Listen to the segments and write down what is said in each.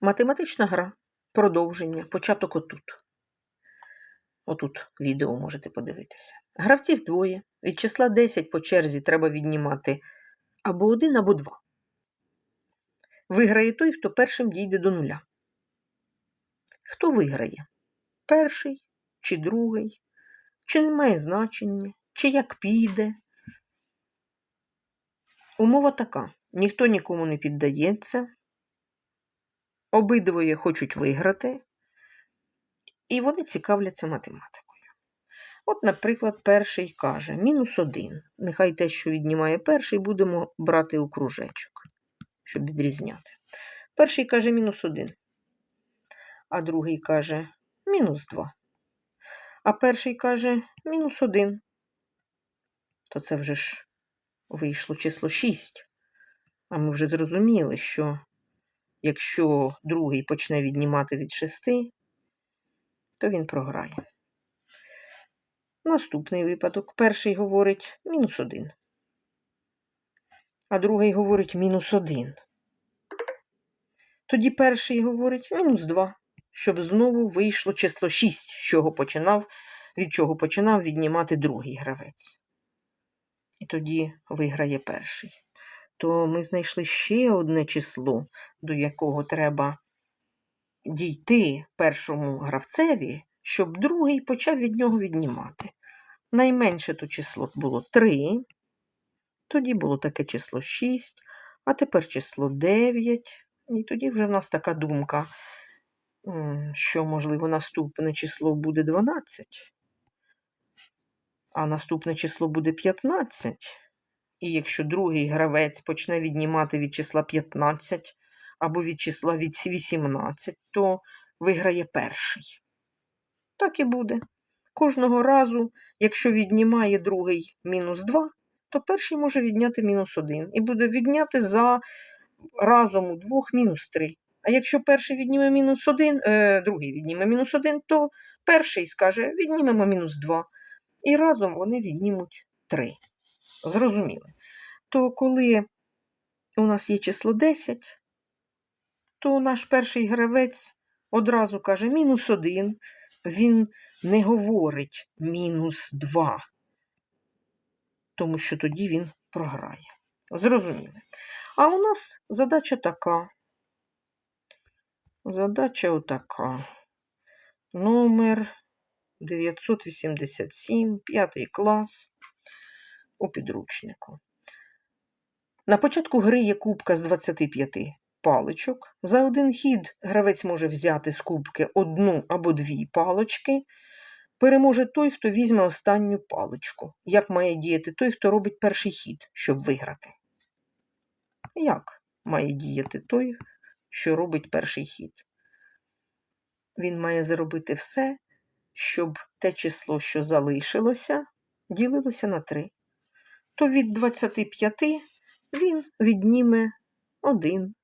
Математична гра. Продовження. Початок отут. Отут відео можете подивитися. Гравців двоє. Від числа 10 по черзі треба віднімати або один, або два. Виграє той, хто першим дійде до нуля. Хто виграє? Перший чи другий? Чи не має значення? Чи як піде? Умова така: ніхто нікому не піддається, обидвоє хочуть виграти, і вони цікавляться математикою. От, наприклад, перший каже мінус один. Нехай те, що віднімає перший, будемо брати у кружечок, щоб відрізняти. Перший каже мінус один, а другий каже мінус два. А перший каже мінус один. То це вже ж вийшло число 6. А ми вже зрозуміли, що якщо другий почне віднімати від 6, то він програє. Наступний випадок. Перший говорить мінус 1. А другий говорить мінус 1. Тоді перший говорить мінус 2, щоб знову вийшло число 6, з чого починав, від чого починав віднімати другий гравець. І тоді виграє перший. То ми знайшли ще одне число, до якого треба дійти першому гравцеві, щоб другий почав від нього віднімати. Найменше то число було 3, тоді було таке число 6, а тепер число 9. І тоді вже в нас така думка, що, можливо, наступне число буде 12, а наступне число буде 15. І якщо другий гравець почне віднімати від числа 15 або від числа 18, то виграє перший. Так і буде. Кожного разу, якщо віднімає другий мінус 2, то перший може відняти мінус 1 і буде відняти за разом у двох мінус 3. А якщо перший відніме мінус 1, е, другий відніме мінус 1, то перший скаже віднімемо мінус 2. І разом вони віднімуть 3. Зрозуміли. То коли у нас є число 10, то наш перший гравець одразу каже мінус 1, він не говорить мінус 2, тому що тоді він програє. Зрозуміли. А у нас задача така. Задача отака. Номер 987, п'ятий клас у підручнику. На початку гри є кубка з 25 паличок. За один хід гравець може взяти з кубки одну або дві палочки. Переможе той, хто візьме останню паличку. Як має діяти той, хто робить перший хід, щоб виграти? Як має діяти той, що робить перший хід? Він має зробити все, щоб те число, що залишилося, ділилося на 3. То від 25 він відніме 1.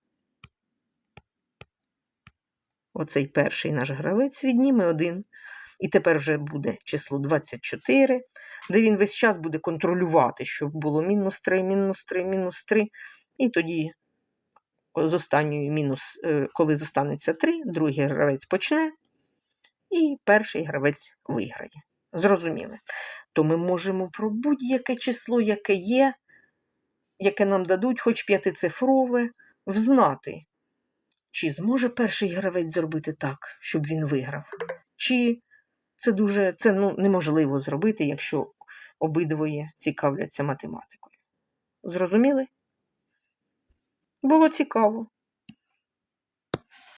Оцей перший наш гравець відніме 1. І тепер вже буде число 24, де він весь час буде контролювати, щоб було мінус 3, мінус 3, мінус 3. І тоді, з останньої мінус, е, коли зостанеться 3, другий гравець почне, і перший гравець виграє. Зрозуміли? То ми можемо про будь-яке число, яке є, яке нам дадуть, хоч п'ятицифрове, взнати, чи зможе перший гравець зробити так, щоб він виграв, чи це дуже це ну, неможливо зробити, якщо обидвоє цікавляться математикою. Зрозуміли? Було цікаво.